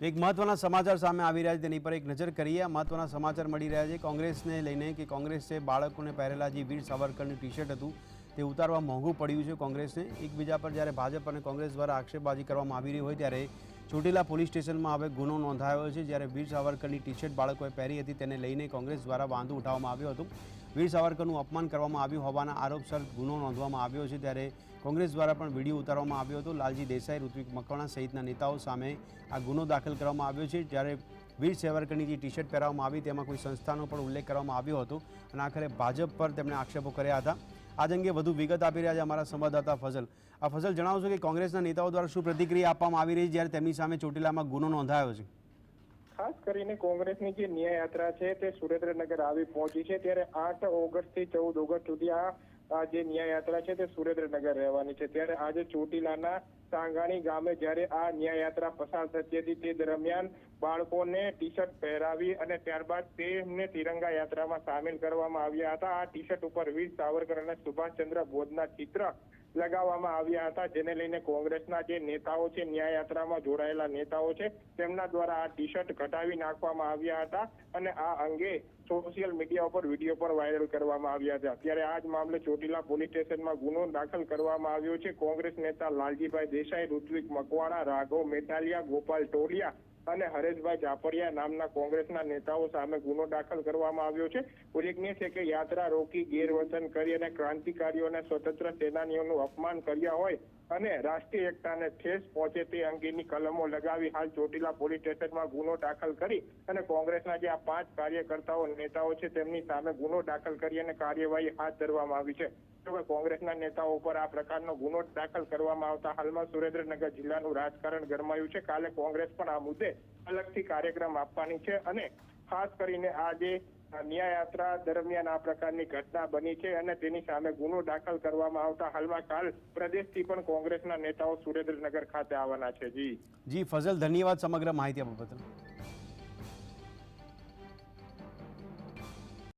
એક મહત્વના સમાચાર સામે આવી રહ્યા છે, તેની પર એક નજર કરીએ. મહત્વના સમાચાર મળી રહ્યા છે. કોંગ્રેસને લઈને કે કોંગ્રેસે બાળકોને પહેરેલા જે વીર સાવરકરનું ટી શર્ટ હતું, તે ઉતારવા મોંઘું પડ્યું છે કોંગ્રેસને. એકબીજા પર જ્યારે ભાજપ અને કોંગ્રેસ દ્વારા આક્ષેપબાજી કરવામાં આવી રહી હોય ત્યારે ચોટીલા પોલીસ સ્ટેશનમાં હવે ગુનો નોંધાયો છે જ્યારે વીર સાવરકરની ટી શર્ટ બાળકોએ પહેરી હતી તેને લઈને કોંગ્રેસ દ્વારા વાંધો ઉઠાવવામાં આવ્યો હતો. વીર સાવરકરનું અપમાન કરવામાં આવ્યું હોવાના આરોપસર ગુનો નોંધવામાં આવ્યો છે ત્યારે કોંગ્રેસ દ્વારા પણ વીડિયો ઉતારવામાં આવ્યો હતો. લાલજી દેસાઈ, ઋત્વિક મકવાણા સહિતના નેતાઓ સામે આ ગુનો દાખલ કરવામાં આવ્યો છે. જ્યારે વીર સાવરકરની જે ટી શર્ટ પહેરવામાં આવી તેમાં કોઈ સંસ્થાનો પણ ઉલ્લેખ કરવામાં આવ્યો હતો અને આખરે ભાજપ પર તેમણે આક્ષેપો કર્યા હતા. આજ અંગે વધુ વિગત આપી રહ્યા છે અમારા સંવાદદાતા ફઝલ. આ ફઝલ જણાવશો કે કોંગ્રેસના નેતાઓ દ્વારા શું પ્રતિક્રિયા આપવામાં આવી રહી જ્યારે તેમની સામે ચોટીલામાં ગુનો નોંધાયો છે? ખાસ કરીને કોંગ્રેસની જે ન્યાય યાત્રા છે તે સુરેન્દ્રનગર આવી પહોંચી છે. ત્યારે આઠ ઓગસ્ટથી ચૌદ ઓગસ્ટ સુધી આ આ જે ન્યાય યાત્રા છે તે સુરેન્દ્રનગર રહેવાની છે. ત્યારે આજે ચોટીલાના સાંગાણી ગામે જ્યારે આ ન્યાય યાત્રા પસાર થતી હતી, તે દરમિયાન બાળકોને ટી શર્ટ પહેરાવી અને ત્યારબાદ તેમને તિરંગા યાત્રામાં સામેલ કરવામાં આવ્યા હતા. આ ટી શર્ટ ઉપર વીર સાવરકર અને સુભાષચંદ્ર બોઝના ચિત્ર લગાવવામાં આવ્યા હતા, જેને લઈને કોંગ્રેસના જે નેતાઓ છે, ન્યાયયાત્રામાં જોડાયેલા નેતાઓ છે, તેમના દ્વારા આ ટી શર્ટ ઘટાવી નાખવામાં આવ્યા હતા અને આ અંગે સોશિયલ મીડિયા ઉપર વીડિયો પણ વાયરલ કરવામાં આવ્યા હતા. ત્યારે આ જ મામલે ચોટીલા પોલીસ સ્ટેશનમાં ગુનો દાખલ કરવામાં આવ્યો છે. કોંગ્રેસ નેતા લાલજીભાઈ દેસાઈ, ઋત્વિક મકવાણા, રાઘવ મેટાલિયા, ગોપાલ ટોલિયા અને હરેશભાઈ જાપરિયા નામના કોંગ્રેસના નેતાઓ સામે ગુનો દાખલ કરવામાં આવ્યો છે. ઉલ્લેખનીય છે કે યાત્રા રોકી ગેરવર્તન કરી અને ક્રાંતિકારીઓ અને સ્વતંત્ર સેનાનીઓનું અપમાન કર્યા હોય અને રાષ્ટ્રીય એકતાને ઠેસ પહોંચે તે અંગેની કલમો લગાવી હાલ ચોટીલા પોલીસ સ્ટેશનમાં ગુનો દાખલ કરી અને કોંગ્રેસના જે આ પાંચ કાર્યકર્તાઓ નેતાઓ છે તેમની સામે ગુનો દાખલ કરી અને કાર્યવાહી હાથ ધરવામાં આવી છે. જોકે કોંગ્રેસના નેતાઓ ઉપર આ પ્રકારનો ગુનો દાખલ કરવામાં આવતા હાલમાં સુરેન્દ્રનગર જિલ્લાનું રાજકારણ ગરમાયું છે. કાલે કોંગ્રેસ પણ આ મુદ્દે અલગથી કાર્યક્રમ આપવાની છે અને ખાસ કરીને આ જે ન્યાય યાત્રા દરમિયાન આ પ્રકારની ઘટના બની છે અને તેની સામે ગુનો દાખલ કરવામાં આવતા હાલમાં કાલ પ્રદેશથી પણ કોંગ્રેસના નેતાઓ સુરેન્દ્રનગર ખાતે આવવાના છે. જી. જી, ફઝલ, ધન્યવાદ સમગ્ર માહિતી બદલ.